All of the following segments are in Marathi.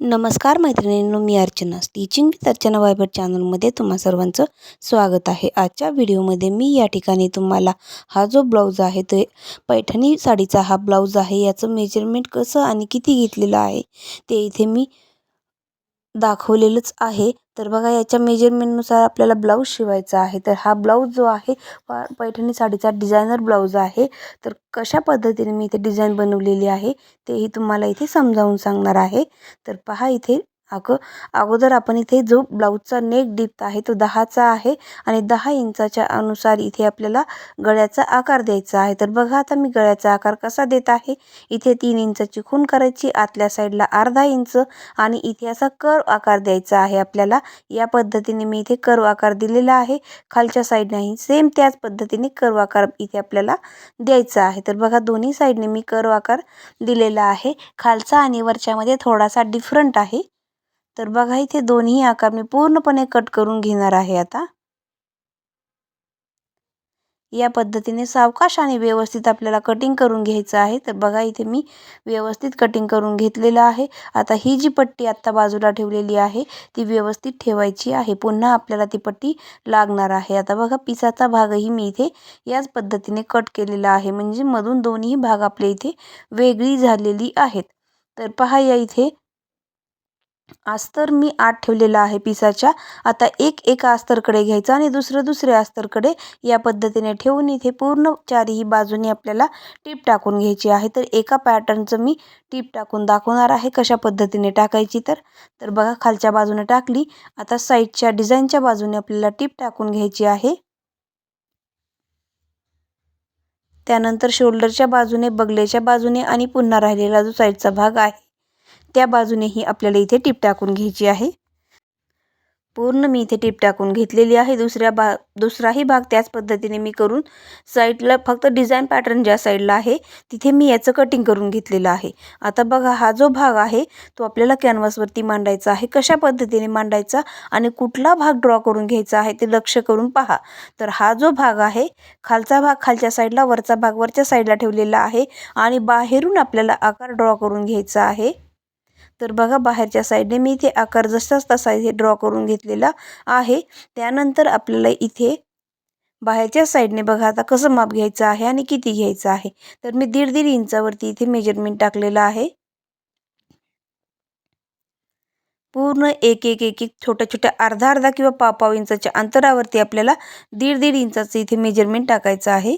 नमस्कार मैत्रिणींनो मी अर्चना. स्टिचिंग विथ अर्चना वायबर चॅनलमध्ये तुम्हा सर्वांचं स्वागत आहे. आजच्या व्हिडिओमध्ये मी या ठिकाणी तुम्हाला हा जो ब्लाऊज आहे तो पैठणी साडीचा हा ब्लाऊज आहे याचं मेजरमेंट कसं आणि किती घेतलेलं आहे ते इथे मी दाखवलेलंच आहे. तर बघा याच्या मेजरमेंटनुसार आपल्याला ब्लाऊज शिवायचा आहे. तर हा ब्लाऊज जो आहे पैठणी साडीचा डिझायनर ब्लाऊज आहे. तर कशा पद्धतीने मी इथे डिझाईन बनवलेली आहे तेही तुम्हाला इथे समजावून सांगणार आहे. तर पहा इथे अगं अगोदर आपण इथे जो ब्लाऊजचा नेक डीप आहे तो दहाचा आहे आणि दहा इंचाच्या अनुसार इथे आपल्याला गळ्याचा आकार द्यायचा आहे. तर बघा आता मी गळ्याचा आकार कसा देत आहे. इथे तीन इंचाची खून करायची आतल्या साईडला अर्धा इंच आणि इथे असा कर आकार द्यायचा आहे आपल्याला. या पद्धतीने मी इथे कर्व आकार दिलेला आहे. खालच्या साईडनेही सेम त्याच पद्धतीने कर्व आकार इथे आपल्याला द्यायचा आहे. तर बघा दोन्ही साईडने मी कर्व आकार दिलेला आहे. खालचा आणि वरच्यामध्ये थोडासा डिफरंट आहे. तर बघा इथे दोन्ही आकार मी पूर्णपणे कट करून घेणार आहे आता. या पद्धतीने सावकाश आणि व्यवस्थित आपल्याला कटिंग करून घ्यायचं आहे. तर बघा इथे मी व्यवस्थित कटिंग करून घेतलेलं आहे. आता ही जी पट्टी आत्ता बाजूला ठेवलेली आहे ती व्यवस्थित ठेवायची आहे. पुन्हा आपल्याला ती पट्टी लागणार आहे. आता बघा पिसाचा भागही मी इथे याच पद्धतीने कट केलेला आहे. म्हणजे मधून दोन्ही भाग आपल्या इथे वेगळी झालेली आहेत. तर पहा या इथे अस्तर मी आत ठेवलेला आहे पिसाच्या. आता एक एका अस्तरकडे घ्यायचं आणि दुसरं दुसऱ्या अस्तरकडे या पद्धतीने ठेवून इथे पूर्ण चारही बाजूनी आपल्याला टीप टाकून घ्यायची आहे. तर एका पॅटर्नचं मी टीप टाकून दाखवणार आहे कशा पद्धतीने टाकायची तर. तर बघा खालच्या बाजूने टाकली. आता साईडच्या डिझाईनच्या बाजूने आपल्याला टीप टाकून घ्यायची आहे. त्यानंतर शोल्डरच्या बाजूने बगलेच्या बाजूने आणि पुन्हा राहिलेला जो साईडचा भाग आहे. त्या बाजूनेही आपल्याला इथे टीप टाकून घ्यायची आहे. पूर्ण मी इथे टीप टाकून घेतलेली आहे. दुसऱ्या बा दुसराही भाग त्याच पद्धतीने मी करून साईडला फक्त डिझाईन पॅटर्न ज्या साईडला आहे तिथे मी याचं कटिंग करून घेतलेलं आहे. आता बघा हा जो भाग आहे तो आपल्याला कॅनव्हासवरती मांडायचा आहे. कशा पद्धतीने मांडायचा आणि कुठला भाग ड्रॉ करून घ्यायचा आहे ते लक्ष करून पहा. तर हा जो भाग आहे खालचा भाग खालच्या साईडला वरचा भाग वरच्या साईडला ठेवलेला आहे आणि बाहेरून आपल्याला आकार ड्रॉ करून घ्यायचा आहे. तर बघा बाहेरच्या साईडने मी इथे आकार जसाच तसा इथे ड्रॉ करून घेतलेला आहे. त्यानंतर आपल्याला इथे बाहेरच्या साईडने बघा आता कसं माप घ्यायचं आहे आणि किती घ्यायचं आहे. तर मी दीड दीड इंचावरती इथे मेजरमेंट टाकलेलं आहे. पूर्ण एक एक एक एक छोट्या छोट्या अर्धा अर्धा किंवा पाव पाव इंचाच्या अंतरावरती आपल्याला दीड दीड इंचाचं इथे मेजरमेंट टाकायचं आहे.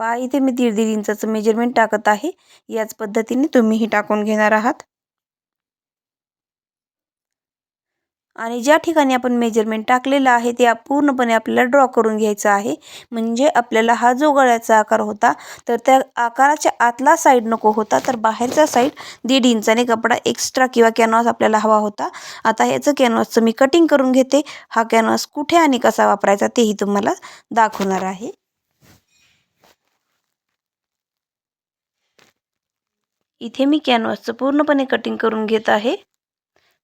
पाय इथे मी दीड दीड इंचाचं मेजरमेंट टाकत आहे. याच पद्धतीने तुम्हीही टाकून घेणार आहात. आणि ज्या ठिकाणी आपण मेजरमेंट टाकलेलं आहे ते पूर्णपणे आपल्याला ड्रॉ करून घ्यायचं आहे. म्हणजे आपल्याला हा जो गळ्याचा आकार होता तर त्या आकाराच्या आतला साईड नको होता तर बाहेरचा साईड दीड इंचाने कपडा एक्स्ट्रा किंवा कॅनव्हास आपल्याला हवा होता. आता ह्याचं कॅनव्हासचं मी कटिंग करून घेते. हा कॅनव्हास कुठे आणि कसा वापरायचा तेही तुम्हाला दाखवणार आहे. इथे मी कॅनव्हासचं पूर्णपणे कटिंग करून घेत आहे.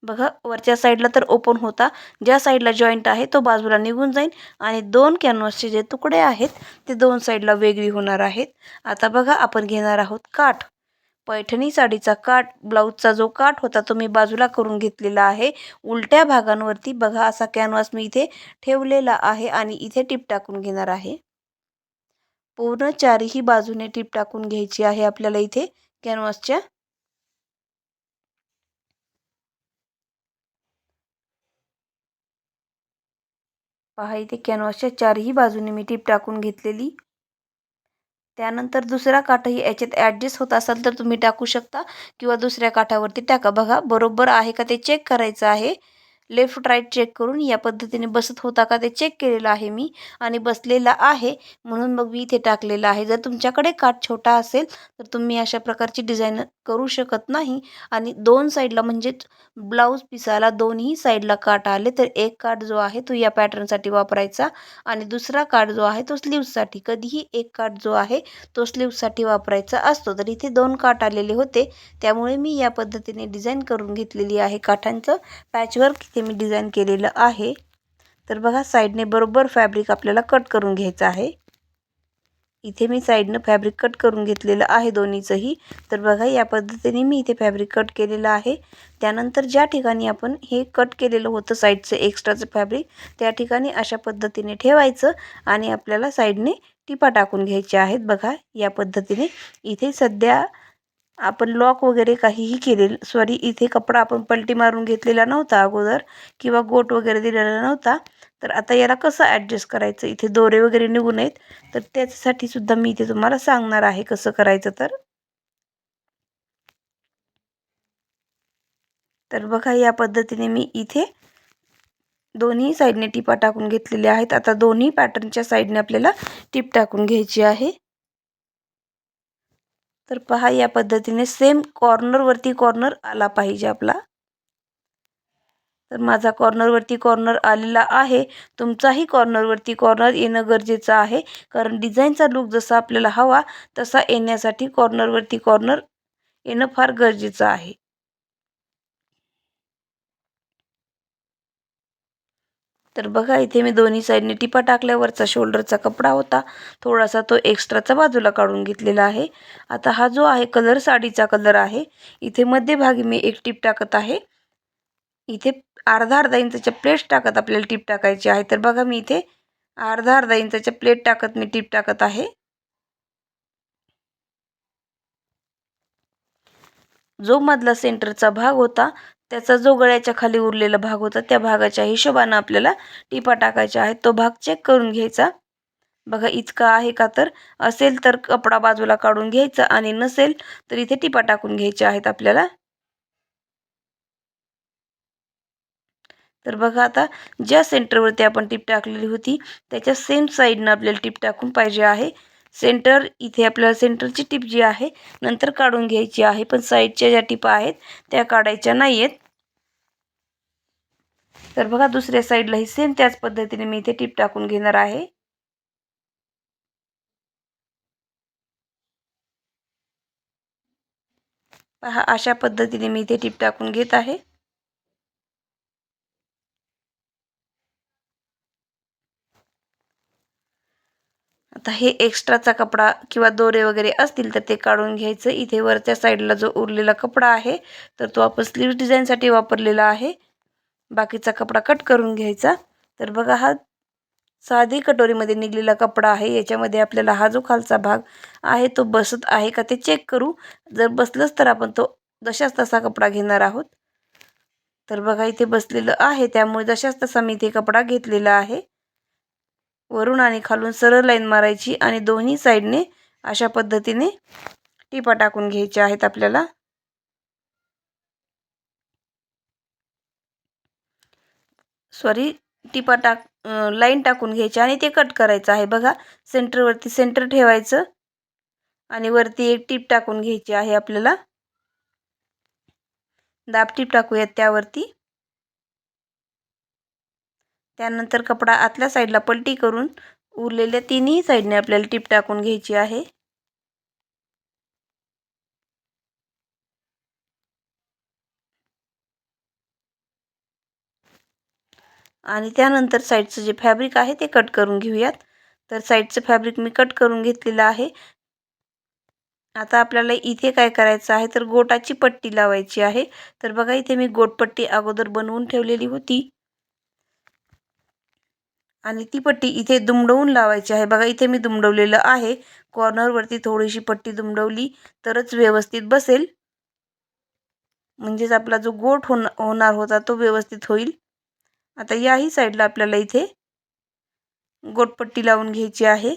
बघा वरच्या साईडला तर ओपन होता. ज्या साईडला जॉईंट आहे तो बाजूला निघून जाईल आणि दोन कॅनव्हासचे जे तुकडे आहेत ते दोन साईडला वेगळी होणार आहेत. आता बघा आपण घेणार आहोत काठ. पैठणी साडीचा काठ ब्लाऊजचा जो काठ होता तो मी बाजूला करून घेतलेला आहे. उलट्या भागांवरती बघा असा कॅनव्हास मी इथे ठेवलेला आहे आणि इथे टिप टाकून घेणार आहे. पूर्ण चारही बाजूने टिप टाकून घ्यायची आहे आपल्याला इथे कॅनव्हासच्या पहा इथे कॅनव्हासच्या चारही बाजूने मी टीप टाकून घेतलेली. त्यानंतर दुसरा काठही याच्यात ॲडजस्ट होत असाल तर तुम्ही टाकू शकता किंवा दुसऱ्या काठावरती टाका. बघा बरोबर आहे का ते चेक करायचं आहे. लेफ्ट राईट चेक करून या पद्धतीने बसत होता का ते चेक केलेलं आहे मी. आणि बसलेला आहे म्हणून मग मी इथे टाकलेलं आहे. जर तुमच्याकडे काठ छोटा असेल तर तुम्ही अशा प्रकारची डिझाईन करू शकत नाही. आणि दोन साईडला म्हणजेच ब्लाऊज पिसाला दोन्ही साईडला काठ आले तर एक काठ जो आहे तो या पॅटर्नसाठी वापरायचा. आणि दुसरा काठ जो आहे तो स्लीव्ससाठी कधीही एक काठ जो आहे तो स्लीव्हसाठी वापरायचा असतो. तर इथे दोन काठ आलेले होते. त्यामुळे मी या पद्धतीने डिझाईन करून घेतलेली आहे काठांचं. पॅचवर्क इथे मी डिझाईन केलेलं आहे. तर बघा साईडने बरोबर फॅब्रिक आपल्याला कट करून घ्यायचं आहे. इथे मी साईडनं फॅब्रिक कट करून घेतलेलं आहे दोन्हीचंही. तर बघा या पद्धतीने मी इथे फॅब्रिक कट केलेलं आहे. त्यानंतर ज्या ठिकाणी आपण हे कट केलेलं होतं साईडचं एक्स्ट्राचं फॅब्रिक त्या ठिकाणी अशा पद्धतीने ठेवायचं आणि आपल्याला साईडने टिपा टाकून घ्यायच्या आहेत. बघा या पद्धतीने. इथे सध्या आपण लॉक वगैरे काहीही केलेलं सॉरी इथे कपडा आपण पलटी मारून घेतलेला नव्हता अगोदर किंवा गोट वगैरे दिलेला नव्हता. तर आता याला कसं ॲडजस्ट करायचं? इथे दोरे वगैरे निघू नयेत तर त्याच्यासाठी सुद्धा मी इथे तुम्हाला सांगणार आहे कसं करायचं तर. तर बघा या पद्धतीने मी इथे दोन्ही साईडने टिपा टाकून घेतलेल्या आहेत. आता दोन्ही पॅटर्नच्या साईडने आपल्याला टिप टाकून घ्यायची आहे. तर पहा या पद्धतीने सेम कॉर्नरवरती कॉर्नर आला पाहिजे आपला. तर माझा कॉर्नरवरती कॉर्नर आलेला आहे. तुमचाही कॉर्नरवरती कॉर्नर येणं गरजेचं आहे. कारण डिझाईनचा लुक जसा आपल्याला हवा तसा येण्यासाठी कॉर्नरवरती कॉर्नर येणं फार गरजेचं आहे. तर बघा इथे मी दोन्ही साईडने टिपा टाकल्यावरचा शोल्डरचा कपडा होता. थोडासा तो एक्स्ट्राचा बाजूला काढून घेतलेला आहे. आता हा जो आहे कलर साडीचा कलर आहे. इथे मध्यभागी मी एक टिप टाकत आहे. इथे अर्धा अर्धा इंचाच्या प्लेट्स टाकत आपल्याला टिप टाकायची आहे. तर बघा मी इथे अर्धा अर्धा इंचाच्या प्लेट टाकत मी टिप टाकत आहे. जो मधला सेंटरचा भाग होता त्याचा जो गळ्याच्या खाली उरलेला भाग होता त्या भागाच्या हिशोबानं आपल्याला टिपा टाकायच्या आहेत. तो भाग चेक करून घ्यायचा. बघा इतका आहे का तर? असेल तर कपडा बाजूला काढून घ्यायचा आणि नसेल तर इथे टिपा टाकून घ्यायच्या आहेत आपल्याला. तर बघा आता ज्या सेंटरवरती आपण टिप टाकलेली होती त्याच्या सेम साईडनं आपल्याला टिप टाकून पाहिजे आहे. सेंटर इथे आपल्याला सेंटरची टिप जी आहे नंतर काढून घ्यायची आहे पण साईडच्या ज्या टिपा आहेत त्या काढायच्या नाही आहेत तर बघा दुसऱ्या साईडलाही सेम त्याच पद्धतीने मी इथे टिप टाकून घेणार आहे. पहा अशा पद्धतीने मी इथे टिप टाकून घेत आहे. आता हे एक्स्ट्राचा कपडा किंवा दोरे वगैरे असतील तर ते काढून घ्यायचं. इथे वरच्या साईडला जो उरलेला कपडा आहे तर तो आपण स्लीव डिझाईनसाठी वापरलेला आहे. बाकीचा कपडा कट करून घ्यायचा. तर बघा हा साधी कटोरीमध्ये निघलेला कपडा आहे. याच्यामध्ये आपल्याला हा जो खालचा भाग आहे तो बसत आहे का ते चेक करू. जर बसलंच तर आपण तो जशाच तसा कपडा घेणार आहोत. तर बघा इथे बसलेलं आहे. त्यामुळे जशाच तसा मी इथे कपडा घेतलेला आहे. वरून आणि खालून सरळ लाईन मारायची आणि दोन्ही साईडने अशा पद्धतीने टिपा टाकून घ्यायच्या आहेत आपल्याला. सॉरी टिपा टाक लाईन टाकून घ्यायची आणि ते कट करायचं आहे. बघा सेंटरवरती सेंटर ठेवायचं आणि वरती एक टीप टाकून घ्यायची आहे आपल्याला. दाब टीप टाकूयात त्यावरती. त्यानंतर कपडा आतल्या साईडला पलटी करून उरलेल्या तिन्ही साईडने आपल्याला टीप टाकून घ्यायची आहे. आणि त्यानंतर साईडचं जे फॅब्रिक आहे ते कट करून घेऊयात. तर साईडचं फॅब्रिक मी कट करून घेतलेलं आहे. आता आपल्याला इथे काय करायचं आहे? तर गोटाची पट्टी लावायची आहे. तर बघा इथे मी गोटपट्टी अगोदर बनवून ठेवलेली होती. आणि ती पट्टी इथे दुमडवून लावायची आहे. बघा इथे मी दुमडवलेलं आहे. कॉर्नरवरती थोडीशी पट्टी दुमडवली तरच व्यवस्थित बसेल. म्हणजेच आपला जो गोट होन होणार होता तो व्यवस्थित होईल. आता याही साईडला आपल्याला इथे गोटपट्टी लावून घ्यायची आहे.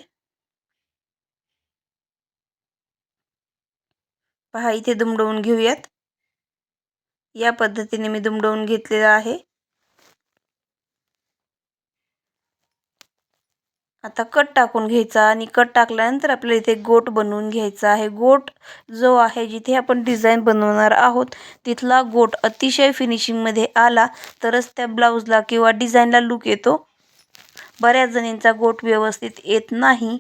पहा इथे दुमडवून घेऊयात. या पद्धतीने मी दुमडवून घेतलेलं आहे. आता कट टाकून घ्यायचा आणि कट टाकल्यानंतर आपल्याला इथे गोट बनवून घ्यायचा आहे. गोट जो आहे जिथे आपण डिझाईन बनवणार आहोत तिथला गोट अतिशय फिनिशिंगमध्ये आला तरच त्या ब्लाऊजला किंवा डिझाईनला लुक येतो. बऱ्याच जणींचा गोट व्यवस्थित येत नाही.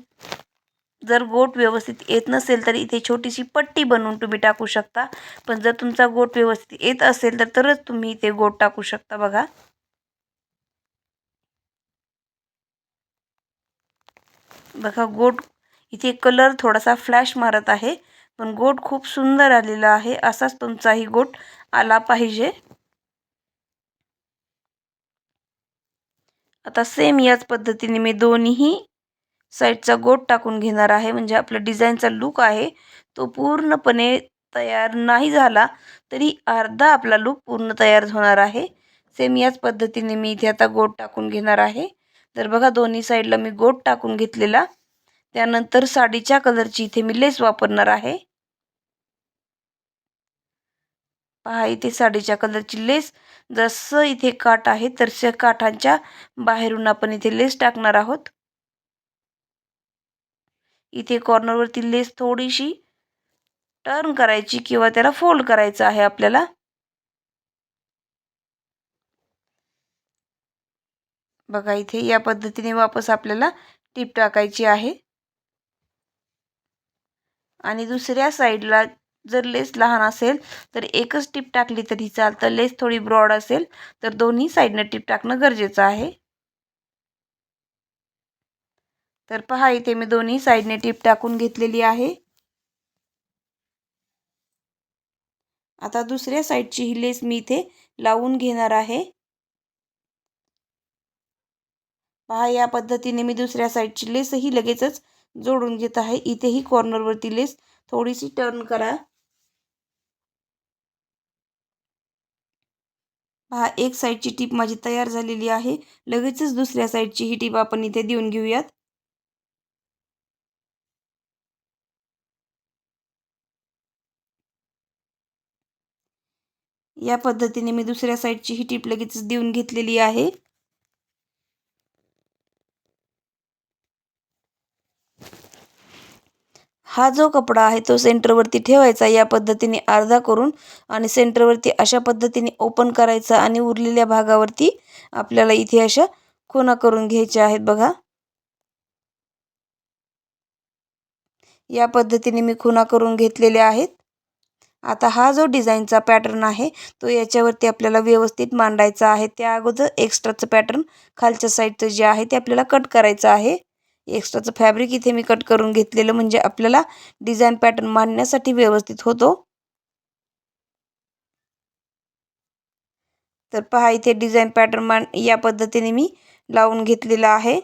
जर गोट व्यवस्थित येत नसेल तर इथे छोटीशी पट्टी बनवून तुम्ही टाकू शकता. पण जर तुमचा गोट व्यवस्थित येत असेल तर तरच तुम्ही इथे गोट टाकू शकता बघा. बघा गोट इथे कलर थोडासा फ्लॅश मारत आहे. पण गोट खूप सुंदर आलेला आहे. असाच तुमचाही गोट आला पाहिजे. आता सेम याच पद्धतीने मी दोन्ही साईडचा गोट टाकून घेणार आहे. म्हणजे आपला डिझाईनचा लुक आहे तो पूर्णपणे तयार नाही झाला तरी अर्धा आपला लुक पूर्ण तयार होणार आहे. सेम याच पद्धतीने मी इथे आता गोट टाकून घेणार आहे. तर बघा दोन्ही साईडला मी गोट टाकून घेतलेला. त्यानंतर साडीच्या कलरची इथे मी लेस वापरणार आहे. पहा इथे साडीच्या कलरची लेस. जसं इथे काठ आहे तसे काठांच्या बाहेरून आपण इथे लेस टाकणार आहोत. इथे कॉर्नरवरती लेस थोडीशी टर्न करायची किंवा त्याला फोल्ड करायचं आहे आपल्याला. बघा इथे या पद्धतीने वापस आपल्याला टीप टाकायची आहे. आणि दुसऱ्या साईडला जर लेस लहान असेल तर एकच टीप टाकली तरी चालतं. लेस थोडी ब्रॉड असेल तर दोन्ही साईडनं टीप टाकणं गरजेचं आहे. तर पहा इथे मी दोन्ही साईडने टीप टाकून घेतलेली आहे. आता दुसऱ्या साईडची ही लेस मी इथे लावून घेणार आहे. पहा या पद्धतीने मी दुसऱ्या साईडची लेसही लगेचच जोडून घेत आहे. इथेही कॉर्नरवरती लेस थोडीशी टर्न करा. पहा एक साईडची टीप माझी तयार झालेली आहे. लगेचच दुसऱ्या साईडची ही टीप आपण इथे देऊन घेऊयात. या पद्धतीने मी दुसऱ्या साईडची ही टीप लगेचच देऊन घेतलेली आहे. हा जो कपडा आहे तो सेंटरवरती ठेवायचा या पद्धतीने अर्धा करून आणि सेंटरवरती अशा पद्धतीने ओपन करायचा आणि उरलेल्या भागावरती आपल्याला इथे अशा खुणा करून घ्यायच्या आहेत बघा. या पद्धतीने मी खुणा करून घेतलेल्या आहेत. आता हा जो डिझाईनचा पॅटर्न आहे तो याच्यावरती आपल्याला व्यवस्थित मांडायचा आहे. त्या अगोदर एक्स्ट्राचं पॅटर्न खालच्या साईडचं जे आहे ते आपल्याला कट करायचं आहे. एक्स्ट्राचं फॅब्रिक इथे मी कट करून घेतलेलं म्हणजे आपल्याला डिझाईन पॅटर्न मांडण्यासाठी व्यवस्थित होतो. तर पहा इथे डिझाईन पॅटर्न मान या पद्धतीने मी लावून घेतलेलं आहे.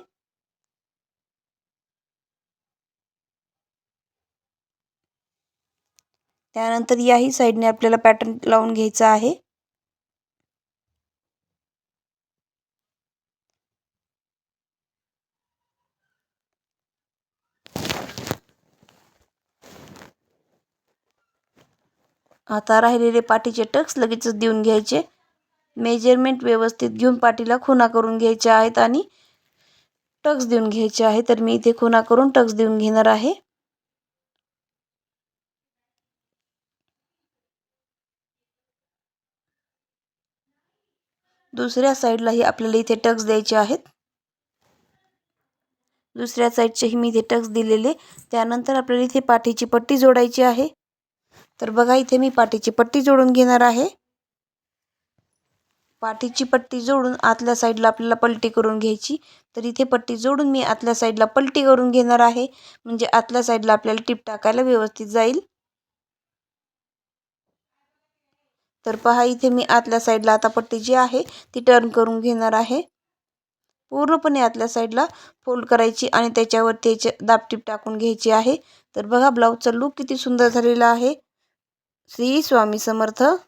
त्यानंतर याही साईडने आपल्याला पॅटर्न लावून घ्यायचा आहे. आता राहिलेले पाठीचे टक्स लगेचच देऊन घ्यायचे. मेजरमेंट व्यवस्थित घेऊन पाठीला खुणा करून घ्यायच्या आहेत आणि टक्स देऊन घ्यायचे आहे तर मी इथे खुणा करून टक्स देऊन घेणार आहे. दुसऱ्या साईडलाही आपल्याला इथे टक्स द्यायचे आहेत. दुसऱ्या साईडचेही मी इथे टक्स दिलेले. त्यानंतर आपल्याला इथे पाठीची पट्टी जोडायची आहे. तर बघा इथे मी पाठीची पट्टी जोडून घेणार आहे. पाठीची पट्टी जोडून आतल्या साईडला आपल्याला पलटी करून घ्यायची. तर इथे पट्टी जोडून मी आतल्या साईडला पलटी करून घेणार आहे. म्हणजे आतल्या साईडला आपल्याला टिप टाकायला व्यवस्थित जाईल. तर पहा इथे मी आतल्या साईडला आता पट्टी जी आहे ती टर्न करून घेणार आहे. पूर्णपणे आतल्या साईडला फोल्ड करायची आणि त्याच्यावर त्याचे दापटीप टाकून घ्यायची आहे. तर बघा ब्लाऊजचा लूक किती सुंदर झालेला आहे. श्री स्वामी समर्थ.